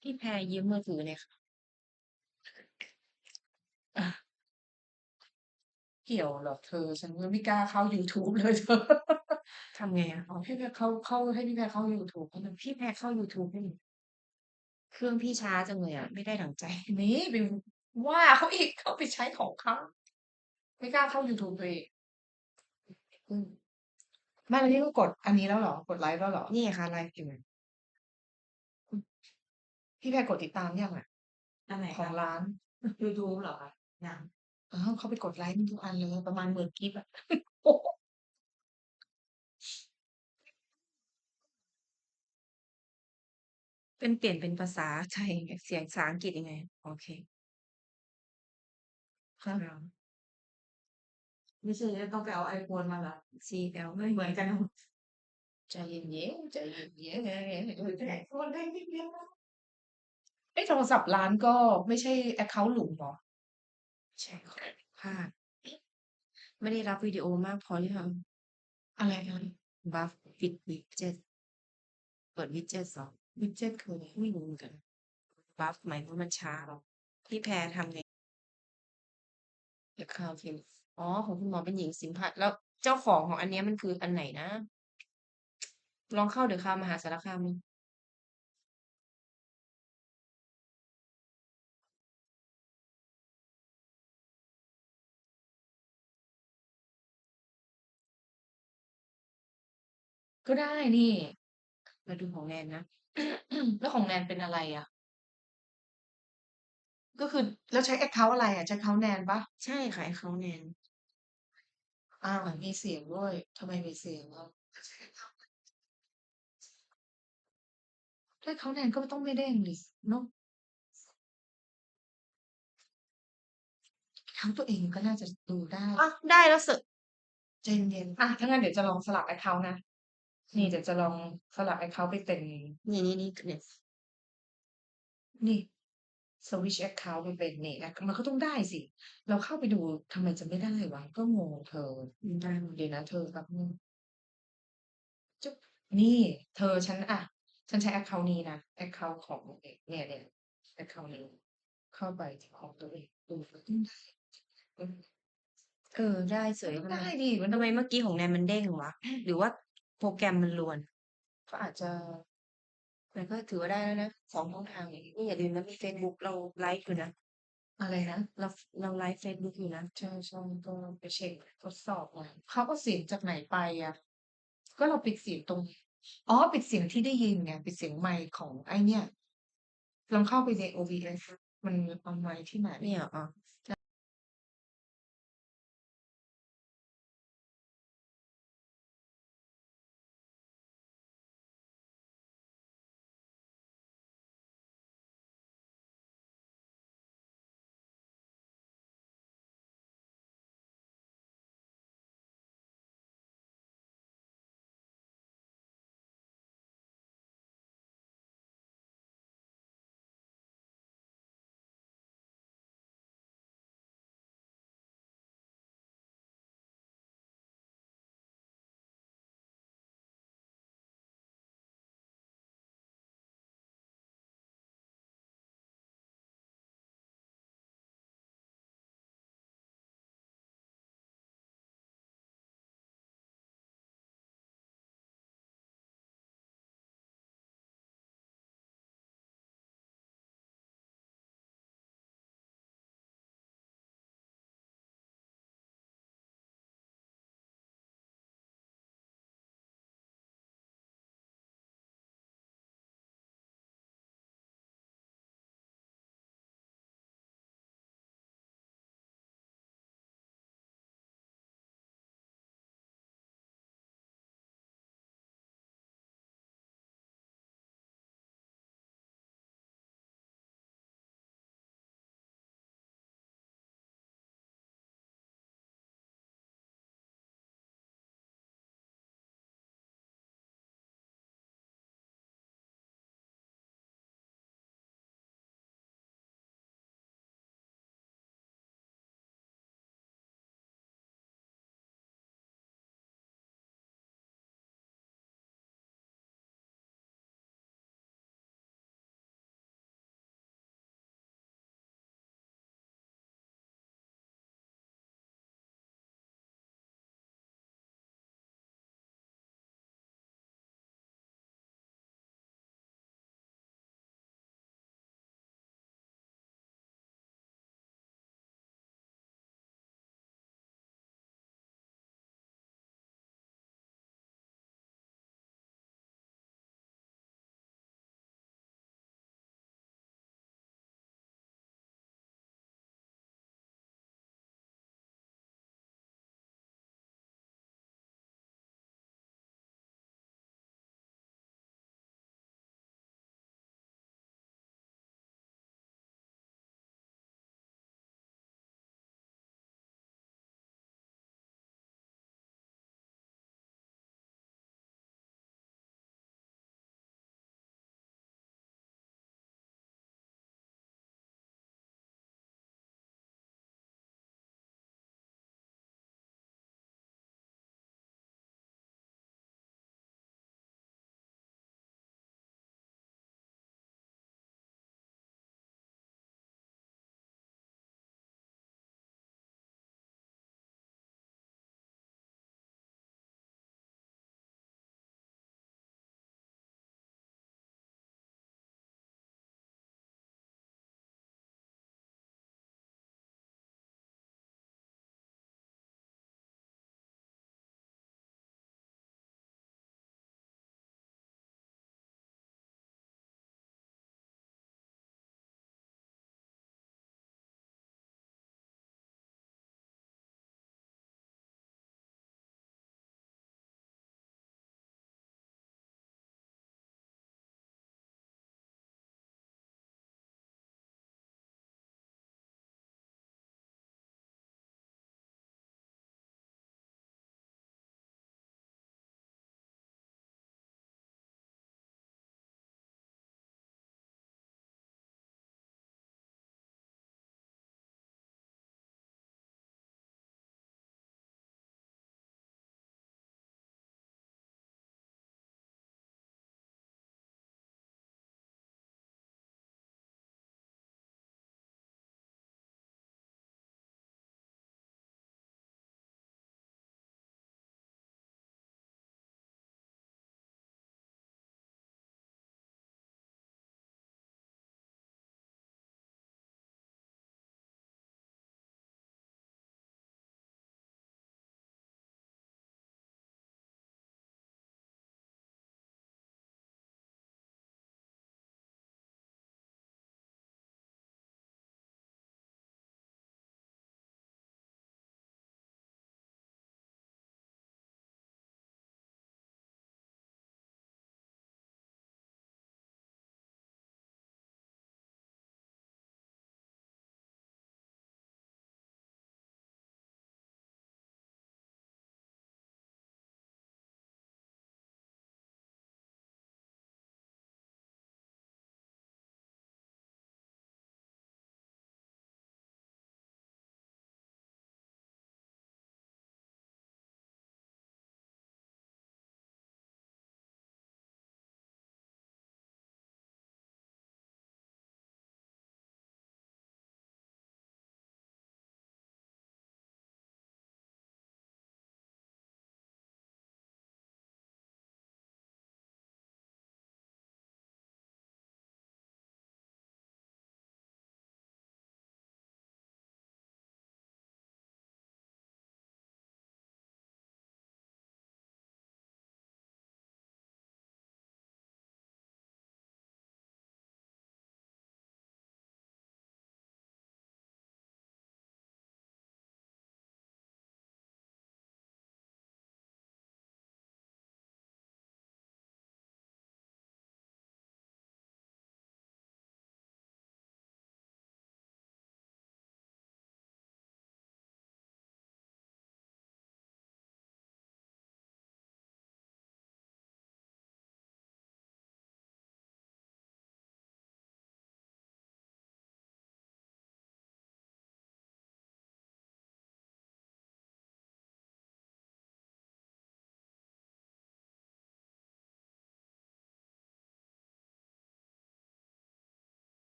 พี่แพรยืมมือถือหน่อยค่ะอาเกี่ยวเหรอเธอ ฉันยังไม่กล้าเข้ายูทูบเลยเธอ ทำไงอะ?อ๋อให้พี่แพรเข้าเข้าให้พี่แพรเข้ายูทูบแป๊บหนึ่งพี่แพรเข้ายูทูบได้นี่เครื่องพี่ช้าจังเลยอะไม่ได้ดั่งใจ นี่ไปว่าเขาอีกเขาไปใช้ของเขาไม่กล้าเข้ายูทูบตัวเองอืมไม่แล้วนี่ก็กดอันนี้แล้วเหรอ?กดไลฟ์แล้วเหรอ?นี่ไงคะไลฟ์อยู่อืม พี่แพรกดติดตามยังอะ?อันไหนขอคงะ?ร้านยูทูบเหรอคะ?ยังอ้าวเข้าไปกดไลก์มันทุกอันเลยประมาณ10,000คลิปอะโอ้โฮเป็นเปลี่ยนเป็นภาษาไทยไงเสียงภาษาอังกฤษยังไง?โอเคฮะ?เหรอ?ไม่ใช่จะต้องไปเอา iPhone มาเหรอ?ซีแอลไม่เหมือนกันหมดใจเย็นๆใจเย็นเออแต่ๆ iPhone ได้นิดเดียวนะเอ๊ะโทรศัพท์ร้านก็ไม่ใช่แอ็กเคานต์หลุมเหรอ?ใช่ค่ะพลาดไม่ได้รับวิดีโอมากพอหรือยัง?อะไรคะ?บัฟปิด widget เปิด widget เหรอ?วิดเจ็ตคืออะไร?ไม่รู้เหมือนกันบัฟหมายความว่ามันช้าเหรอ?พี่แพรทำไง?แอ็กเคานต์พิมพ์อ๋อ ของคุณหมอเป็นหญิงสิมพัดแล้วเจ้าของของอันเนี้ยมันคืออันไหนนะ?ลองเข้า The Crown มหาสารคามดิ ก็ได้นี่ มาดูของแนนนะ แล้วของแนนเป็นอะไรอะ?ก็คือแล้วใช้แอ็กเคานต์อะไรอะ?ใช้แอ็กเคานต์แนนเปล่า?ใช่ค่ะแอ็กเคานต์แนนอ้าวมีเสียงด้วยทำไมมีเสียงอะ?ถ้าแอ็กเคานต์แนนก็ต้องไม่เด้งดิเนาะแอ็กเคานต์ตัวเองก็น่าจะดูได้อ้าวได้แล้วเสอะใจเย็นๆอะถ้างั้นเดี๋ยวจะลองสลับแอ็กเคานต์นะ นี่เดี๋ยวจะลองสลับแอ็กเคานต์ไปเป็น นี่ๆๆเนี่ยนี่สวิตช์แอ็กเคานต์ไปเป็นนี่แอ็กมันก็ต้องได้สิ เราเข้าไปดูทำไมจะไม่ได้วะ?ก็งงเธออืมได้หมดเดี๋ยวนะเธอแป๊บหนึ่งจึ๊บนี่เธอฉันอะฉันใช้แอ็กเคานต์นี้นะแอ็กเคานต์ของไอ้เนี่ยๆแอ็กเคานต์นี้เข้าไปที่ของตัวเองเออมันต้องได้อืมเออได้เฉยก็ทำได้ไมดิมันทำไมเมื่อกี้ของแนนมันเด้งวะ?หรือว่า โปรแกรมมันรวน?ก็อาจจะแต่ก็ถือว่าได้แล้วนะ2ช่องทางนี้นี่อย่าลืมนะมีเฟซบุ๊กเราไลฟ์อยู่นะอะไรนะ?เราฟเราไลฟ์เฟซบุ๊กอยู่นะใช่ๆก็ไปเช็กทดสอบมาเขาเอาเสียงจากไหนไปอะ?ก็เราปิดเสียงตรงอ๋อปิดเสียงที่ได้ยินไงปิดเสียงไมค์ของไอ้เนี่ยลองเข้าไปใน OBS มันเอาไมค์ที่ไหน?เนี่ยเหรอ?